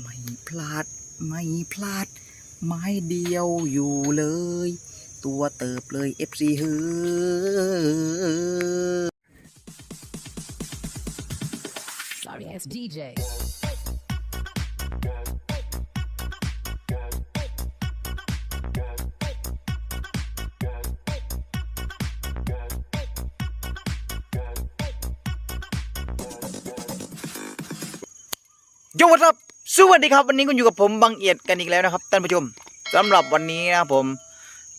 ไม่พลาดไม่พลาด ไม้เดียวอยู่เลย ตัวเติบเลย FC เฮ้อ Sorry ass DJ. โยวัครับ สวัสดีครับวันนี้คุณอยู่กับผมบังเอียดกันอีกแล้วนะครับท่านผู้ชมสำหรับวันนี้นะครับผม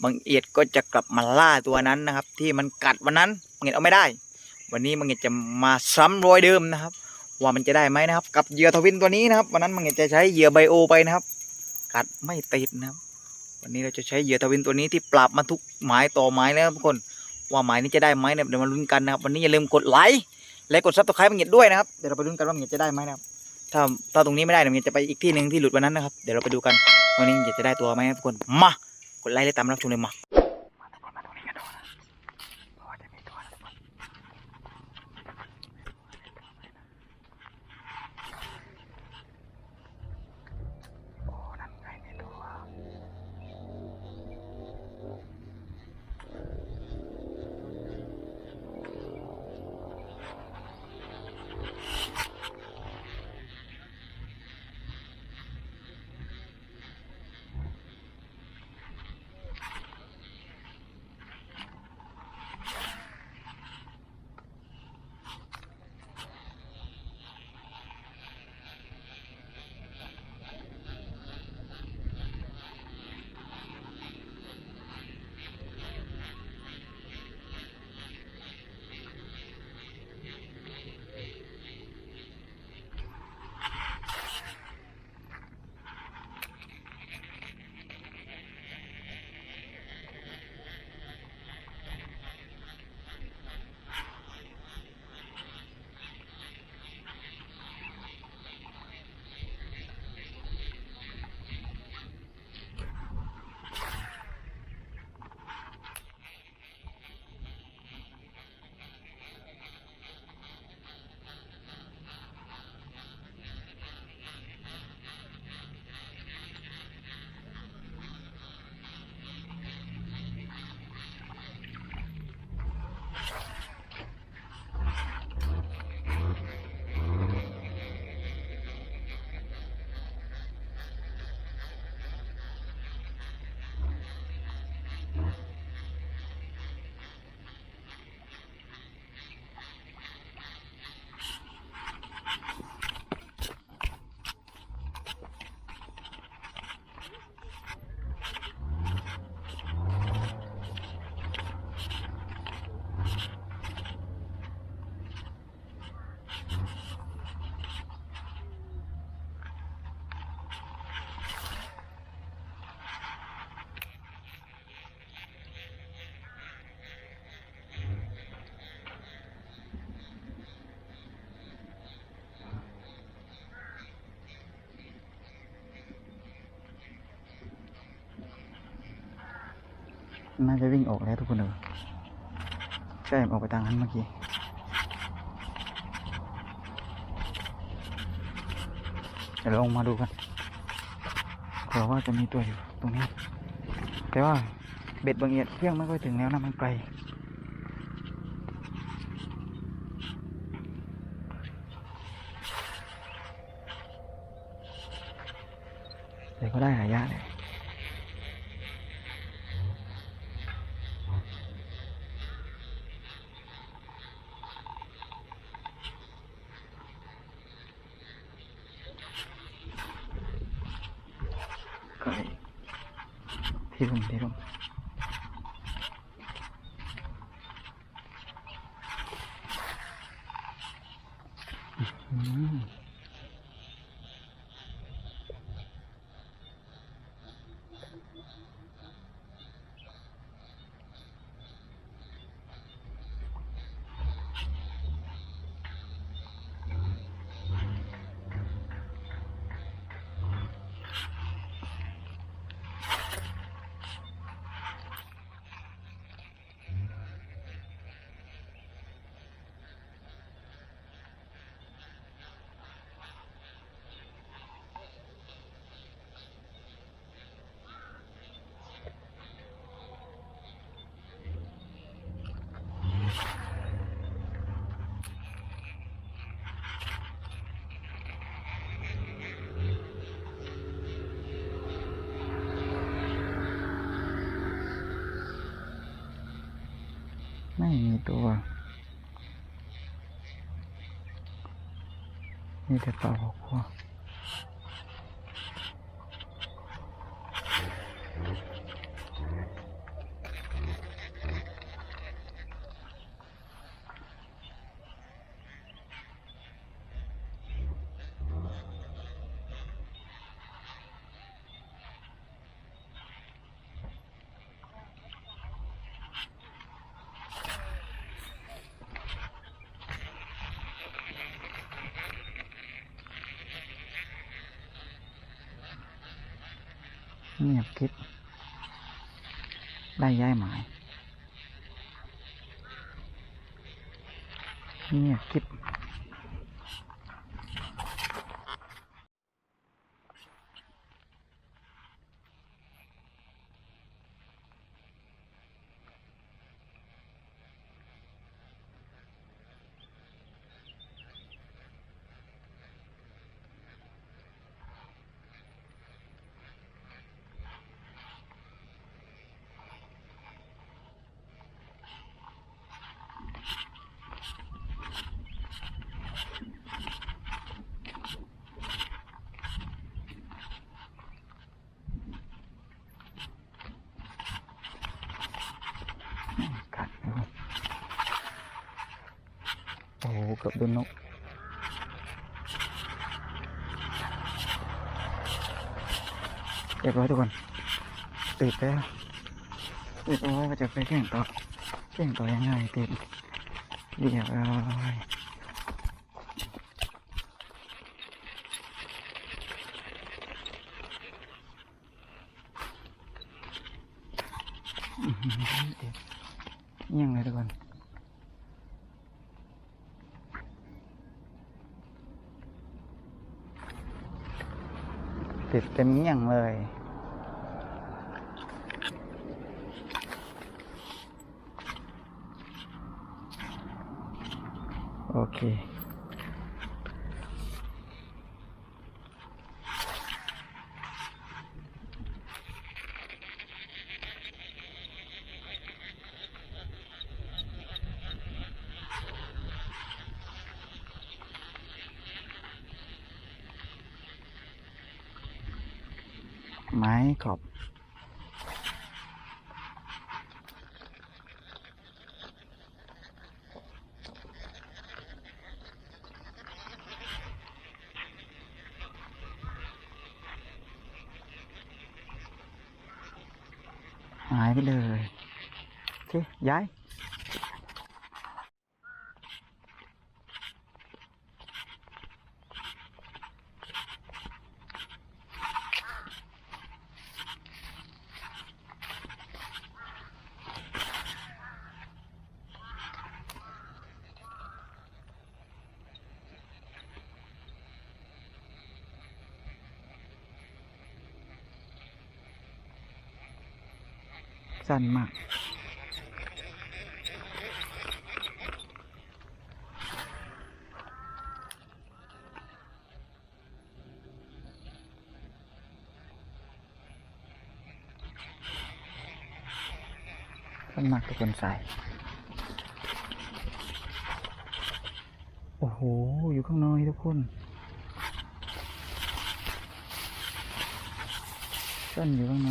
บังเอียดก็จะกลับมาล่าตัวนั้นนะครับ ที่มันกัดวันนั้นบังเอียดเอาไม่ได้ วันนี้บังเอียดจะมาซ้ำรอยเดิมนะครับ ว่ามันจะได้ไหมนะครับ กับเหยื่อทวินตัวนี้นะครับ วันนั้นบังเอียดจะใช้เหยื่อไบโอไปนะครับ กัดไม่ติดนะครับ วันนี้เราจะใช้เหยื่อทวินตัวนี้ที่ปรับมาทุกหมายต่อหมายแล้วทุกคน ว่าหมายนี้จะได้ไหมเนี่ยเดี๋ยวมาลุ้นกันนะครับ วันนี้อย่าลืมกดไลค์และกดซับสไครต์บังเอียดด้วยนะครับเดี๋ยวเราไปลุ้นกันว่าบังเอียดจะได้ไหมนะครับ ถ้าถ้าตรงนี้ไม่ได้เดี๋ยวมันจะไปอีกที่หนึ่งที่หลุดวันนั้นนะครับ เดี๋ยวเราไปดูกันวันนี้จะได้ตัวไหมทุกคน มากดไลค์และตามรับชมเลยมา น่าจะวิ่งออกแล้วทุกคนเออใช่ออกไปทางนั้นเมื่อกี้เดี๋ยวลงมาดูกันเผื่อว่าจะมีตัวอยู่ตรงนี้ แต่ว่าเบ็ดบางเอียดเพียงไม่ค่อยถึงแล้วนะมันไกลเดี๋ยวก็ได้หายะเลยไกล ที่ลมที่ ไม่มีตัวมีแต่ปลาหัวครัว เงียบคิดได้ย้ายหมาย เงียบคิด กัดเลยโอ้โห เกือบโดนนกเรียบร้อยทุกคนติดแล้วติดเอาไว้ว่าจะไปแข่งต่อแข่งต่อยังไงติดเรียบร้อยอื้อหือติดเงี่ยงทุกคน ติดเต็มเงี้ยงเลย โอเค ไม้ขอบ หายไปเลยโอเคย้าย สั้นมากสั้นมากทุกคนใส่โอ้โห อยู่ข้างในทุกคนสั้นอยู่ข้างใน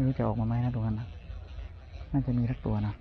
ไม่รู้จะออกมาไหมนะตรงนั้นนะน่าจะมีสักตัวนะ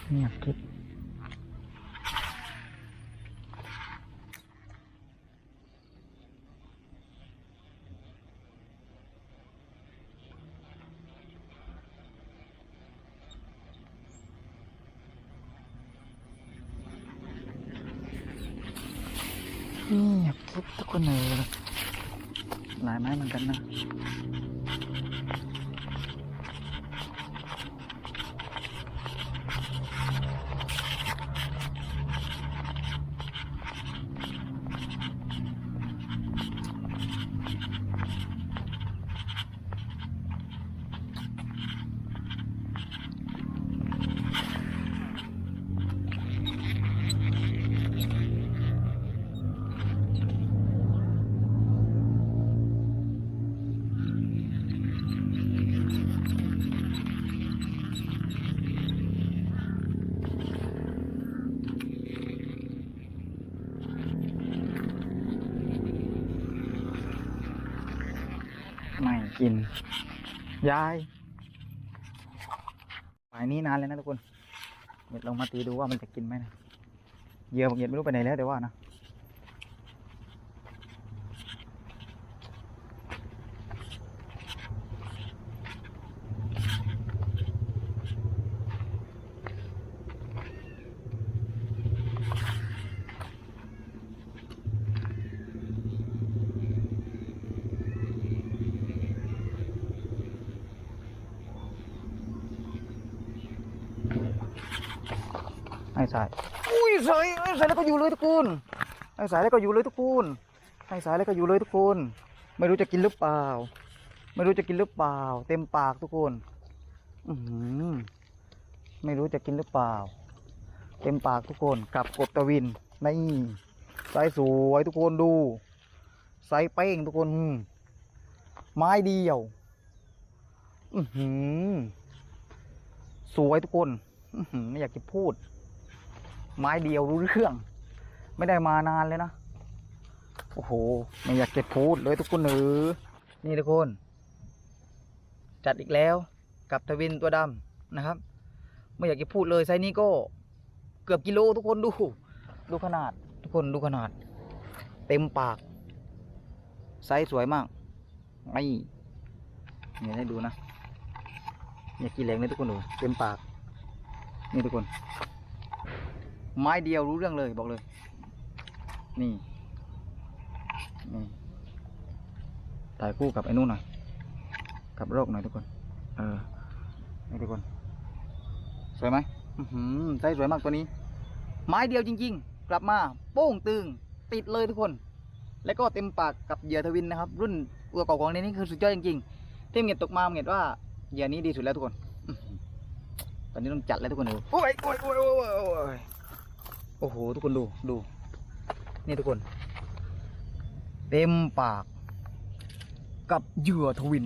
โเงียบกริบเงียบกริบทุกคนเลยหลายไม้เหมือนกันนะ ไม่ กิน ยายฝ่ายนี้นานเลยนะทุกคน เดี๋ยวลองมาตีดูว่ามันจะกินไหมนะ เหยื่อบางเหยียดไม่รู้ไปไหนแล้วแต่ว่านะ สายอุ้ยสายไอ้สายแล้วก็อยู่เลยทุกคนไอ้สายแล้วก็อยู่เลยทุกคนไอ้สายแล้วก็อยู่เลยทุกคน ไม่รู้จะกินหรือเปล่า ไม่รู้จะกินหรือเปล่า เต็มปากทุกคนอือหือไม่รู้จะกินหรือเปล่า เต็มปากทุกคนกับกบตะวินนี่ไซส์สวยทุกคนดูไซส์เป้งทุกคนไม้เดียว อือหือสวยทุกคน อือหือไม่อยากจะพูด ไม้เดียวรู้เรื่อง ไม่ได้มานานเลยนะ โอ้โห ไม่อยากจะพูดเลยทุกคนเออนี่ทุกคน จัดอีกแล้วกับทวินตัวดำนะครับ ไม่อยากจะพูดเลยไซนี้ก็เกือบกิโลทุกคนดู ดูขนาด ทุกคนดูขนาด เต็มปาก ไซส์สวยมากไม่เนี่ยให้ดูนะอย่ากินแรงเลยทุกคนดูเต็มปาก นี่ทุกคน ไม้เดียวรู้เรื่องเลยบอกเลย นี่นี่ถ่ายคู่กับไอ้นู่นหน่อย กับโรคหน่อยทุกคน เออนี่ทุกคน สวยไหมอื้อหือไส้สวยมากตัวนี้ ไม้เดียวจริง ๆ กลับมา โป้งตึง ติดเลยทุกคน แล้วก็เต็มปากกับเหยื่อทวินนะครับ รุ่นตัวเก่าของในนี้คือสุดยอดจริงๆ ที่เงียตกมาเงียว่าเหยื่อนี้ดีสุดแล้วทุกคน ตอนนี้ต้องจัดแล้วทุกคนดูโอ้ยโอ้ยโอ้ยโอ้ยโอ้ย โอ้โห ทุกคนดูดู นี่ทุกคน เต็มปาก กับเหยื่อทวิน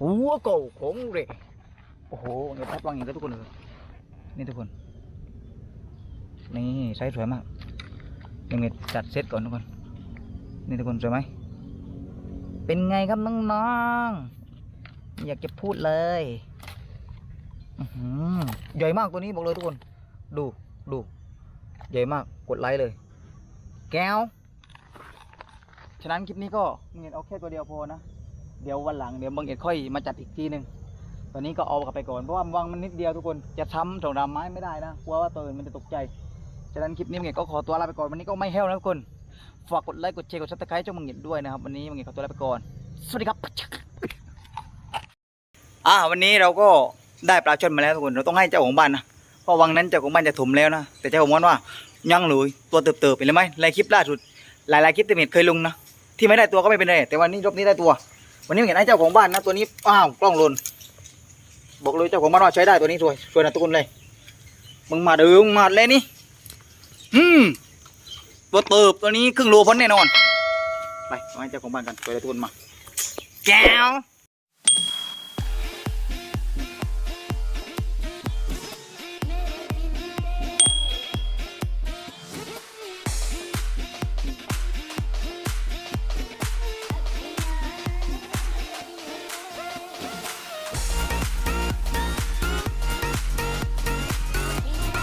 หัวเก่าของเรโอ้โหเงี้ยพัดวางอย่างนี้ทุกคนเลยนี่ทุกคน นี่ใช้สวยมากยังไงจัดเซตก่อนทุกคน นี่ทุกคนสวยไหม เป็นไงครับน้องๆ อยากจะพูดเลยอือหือใหญ่มากตัวนี้บอกเลยทุกคน ดูดู ใหญ่มากกดไลค์เลย แก้ว ฉะนั้นคลิปนี้ก็เงียเอาแค่ตัวเดียวพอนะ เดี๋ยววันหลังเดี๋ยวบางเอ็ดค่อยมาจัดอีกทีหนึ่งตอนนี้ก็เอากลับไปก่อนเพราะว่าวังมันนิดเดียวทุกคนจะซ้ำสองราไม้ไม่ได้นะกลัวว่าตัวอื่นมันจะตกใจ ฉะนั้นคลิปนี้บางเอ็ดก็ขอตัวลาไปก่อนวันนี้ก็ไม่แห้วนะทุกคนฝากกดไลค์กดแชร์กดซับสไครต์ช่องบางเอ็ดด้วยนะครับวันนี้บางเอ็ดขอตัวลาไปก่อน สวัสดีครับอ่าวันนี้เราก็ได้ปลาช่อนมาแล้วทุกคนเราต้องให้เจ้าของบ้านนะ ราะวังนั้นเจ้าของบ้านจะถมแล้วนะ แต่เจ้าของบ้านว่ายังเลยตัวเติบๆเห็นไหมในคลิปล่าสุดหลายๆคลิปที่เห็นเคยลงนะที่ไม่ได้ตัวก็ไม่เป็นไรแต่วันนี้รอบนี้ได้ตัว วันนี้เห็นให้เจ้าของบ้านนะตัวนี้อ้าวกล้องหล่นบอกเลยเจ้าของบ้านว่าใช้ได้ตัวนี้สวยสวยนะทุกคนเลยมึงมาเดิมงมาเลยนี่อืมตัวเติบตัวนี้ครึ่งโลพ้นแน่นอน ไปเอาให้เจ้าของบ้านกันไปเลยทุกคนมาแก้ว